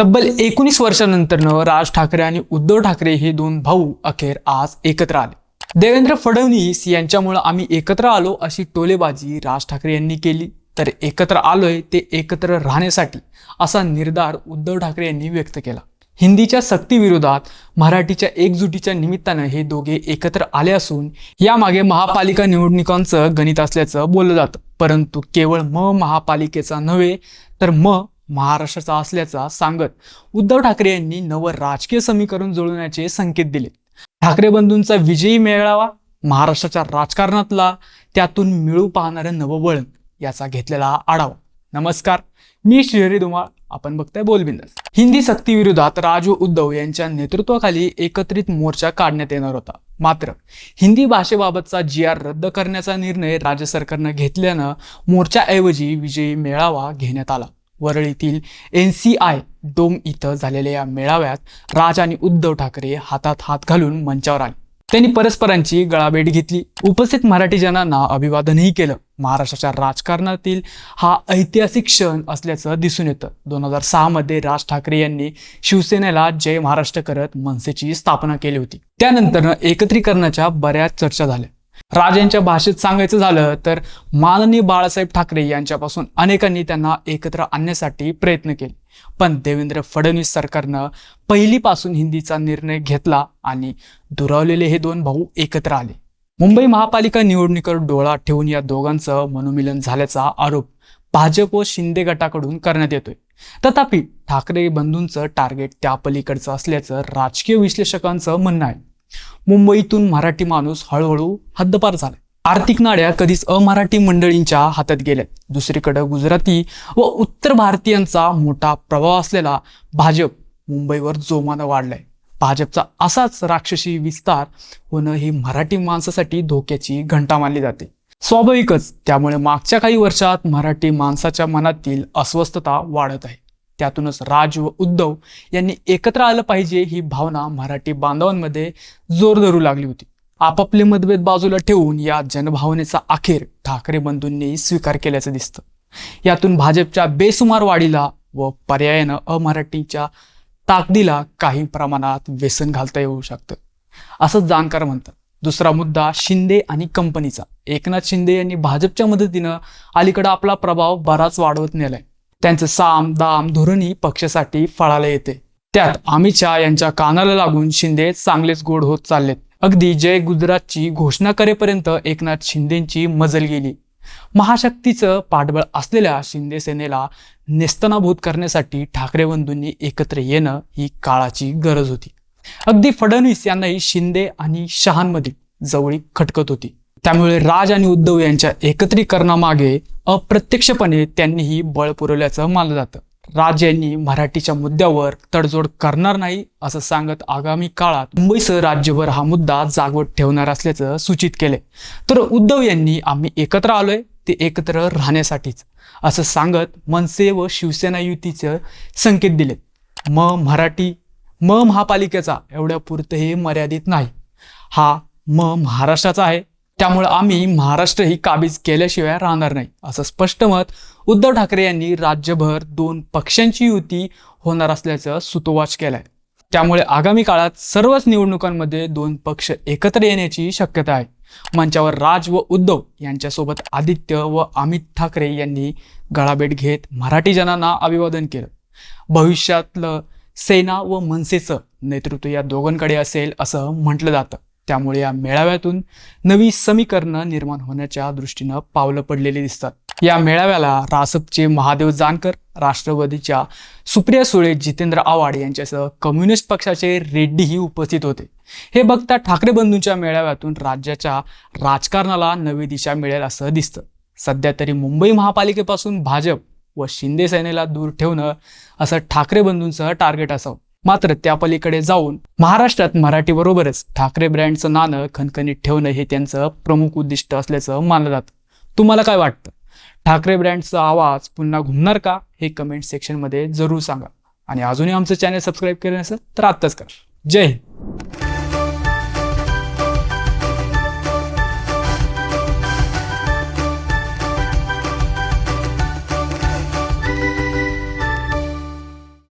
तब्बल एकोणीस वर्षानंतरनं राज ठाकरे आणि उद्धव ठाकरे हे दोन भाऊ अखेर आज एकत्र आले. देवेंद्र फडणवीस यांच्यामुळं आम्ही एकत्र आलो अशी टोलेबाजी राज ठाकरे यांनी केली. तर एकत्र आलोय ते एकत्र राहण्यासाठी असा निर्धार उद्धव ठाकरे यांनी व्यक्त केला. हिंदीच्या सक्तीविरोधात मराठीच्या एकजुटीच्या निमित्तानं हे दोघे एकत्र आले असून यामागे महापालिका निवडणुकांचं गणित असल्याचं बोललं जातं. परंतु केवळ म महापालिकेचा नव्हे तर म महाराष्ट्राचा असल्याचा सांगत उद्धव ठाकरे यांनी नवं राजकीय समीकरण जुळवण्याचे संकेत दिले ठाकरे बंधूंचा विजयी मेळावा महाराष्ट्राच्या राजकारणातला त्यातून मिळू पाहणारं नवं वळण याचा घेतलेला आढावा. नमस्कार मी श्रीहरी धुमाळ आपण बघताय बोलबिंदास. हिंदी सक्तीविरोधात राजू उद्धव यांच्या नेतृत्वाखाली एकत्रित मोर्चा काढण्यात येणार होता. मात्र हिंदी भाषेबाबतचा जी आर रद्द करण्याचा निर्णय राज्य सरकारनं घेतल्यानं मोर्चाऐवजी विजयी मेळावा घेण्यात आला. वरळीतील एन सी आय डोम इथं झालेल्या या मेळाव्यात राज आणि उद्धव ठाकरे हातात हात घालून मंचावर आले. त्यांनी परस्परांची गळाभेट घेतली. उपस्थित मराठी जनांना अभिवादनही केलं. महाराष्ट्राच्या राजकारणातील हा ऐतिहासिक क्षण असल्याचं दिसून येतं. दोन हजार सहामध्ये राज ठाकरे यांनी शिवसेनेला जय महाराष्ट्र करत मनसेची स्थापना केली होती. त्यानंतर एकत्रीकरणाच्या बऱ्याच चर्चा झाल्या. राजांच्या भाषेत सांगायचं झालं तर माननीय बाळासाहेब ठाकरे यांच्यापासून अनेकांनी त्यांना एकत्र आणण्यासाठी प्रयत्न केले. पण देवेंद्र फडणवीस सरकारनं पहिलीपासून हिंदीचा निर्णय घेतला आणि दुरावलेले हे दोन भाऊ एकत्र आले. मुंबई महापालिका निवडणुकीवर डोळा ठेवून या दोघांचं मनोमिलन झाल्याचा आरोप भाजप व शिंदे गटाकडून करण्यात येतोय. तथापि ठाकरे बंधूंचं टार्गेट त्या पलीकडचं असल्याचं राजकीय विश्लेषकांचं म्हणणं आहे. मुंबईतून मराठी माणूस हळूहळू हद्दपार झाला. आर्थिक नाड्या कधीच अमराठी मंडळींच्या हातात गेल्यात दुसरीकडे गुजराती व उत्तर भारतीयांचा मोठा प्रभाव असलेला भाजप मुंबईवर जोमानं वाढलाय. भाजपचा असाच राक्षसी विस्तार होणं ही मराठी माणसासाठी धोक्याची घंटा मानली जाते. स्वाभाविकच त्यामुळे मागच्या काही वर्षात मराठी माणसाच्या मनातील अस्वस्थता वाढत आहे. त्यातूनच राज व उद्धव यांनी एकत्र आलं पाहिजे ही भावना मराठी बांधवांमध्ये जोर धरू लागली होती. आपापले मतभेद बाजूला ठेवून या जनभावनेचा अखेर ठाकरे बंधूंनी स्वीकार केल्याचं दिसतं. यातून भाजपच्या बेसुमार वाढीला व पर्यायानं अमराठीच्या ताकदीला काही प्रमाणात व्यसन घालता येऊ शकतं. असं जाणकार म्हणतात. दुसरा मुद्दा शिंदे आणि कंपनीचा. एकनाथ शिंदे यांनी भाजपच्या मदतीनं अलीकडं आपला प्रभाव बराच वाढवत नेलाय. त्यांचं साम दाम धोरणही पक्षासाठी फळाला येते. त्यात अमित शहा यांच्या कानाला लागून शिंदे चांगलेच गोड होत चाललेत. अगदी जय गुजरातची घोषणा करेपर्यंत एकनाथ शिंदेची मजल गेली. महाशक्तीचं पाठबळ असलेल्या शिंदे सेनेला नेस्तनाभूत करण्यासाठी ठाकरे बंधूंनी एकत्र येणं ही काळाची गरज होती. अगदी फडणवीस यांनाही शिंदे आणि शहांमधील जवळीक खटकत होती. त्यामुळे राज आणि उद्धव यांच्या एकत्रीकरणामागे अप्रत्यक्षपणे त्यांनीही बळ पुरवल्याचं मानलं जातं. राज यांनी मराठीच्या मुद्द्यावर तडजोड करणार नाही असं सांगत आगामी काळात मुंबईसह राज्यभर हा मुद्दा जागवत ठेवणार असल्याचं सूचित केले तर उद्धव यांनी आम्ही एकत्र आलोय ते एकत्र राहण्यासाठीच असं सांगत मनसे व शिवसेना युतीचं संकेत दिले म मराठी म महापालिकेचा एवढ्या पुरतं हे मर्यादित नाही. हा म महाराष्ट्राचा आहे. त्यामुळे आम्ही महाराष्ट्र ही काबीज केल्याशिवाय राहणार नाही असं स्पष्ट मत उद्धव ठाकरे यांनी राज्यभर दोन पक्षांची युती होणार असल्याचं सुतोवाच केलंय. त्यामुळे आगामी काळात सर्वच निवडणुकांमध्ये दोन पक्ष एकत्र येण्याची शक्यता आहे. मंचावर राज व उद्धव यांच्यासोबत आदित्य व अमित ठाकरे यांनी गळाभेट घेत मराठी जनांना अभिवादन केलं. भविष्यातलं सेना व मनसेचं नेतृत्व या दोघांकडे असेल असं म्हटलं जातं. त्यामुळे या मेळाव्यातून नवी समीकरणं निर्माण होण्याच्या दृष्टीनं पावलं पडलेली दिसतात. या मेळाव्याला रासपचे महादेव जानकर राष्ट्रवादीच्या सुप्रिया सुळे जितेंद्र आव्हाड यांच्यासह कम्युनिस्ट पक्षाचे रेड्डीही उपस्थित होते. हे बघता ठाकरे बंधूंच्या मेळाव्यातून राज्याच्या राजकारणाला नवी दिशा मिळेल असं दिसतं. सध्या तरी मुंबई महापालिकेपासून भाजप व शिंदे सेनेला दूर ठेवणं असं ठाकरे बंधूंचं टार्गेट असावं. मात्र त्या पलीकडे जाऊन महाराष्ट्रात मराठी बरोबरच ठाकरे ब्रँडचं नाणं खणखणीत ठेवणं हे त्यांचं प्रमुख उद्दिष्ट असल्याचं मानलं जातं. तुम्हाला काय वाटतं? ठाकरे ब्रँडचा आवाज पुन्हा घुमणार का? हे कमेंट सेक्शनमध्ये जरूर सांगा. आणि अजूनही आमचं चॅनल सबस्क्राईब केलं नसेल तर आत्ताच करा. जय हिंद.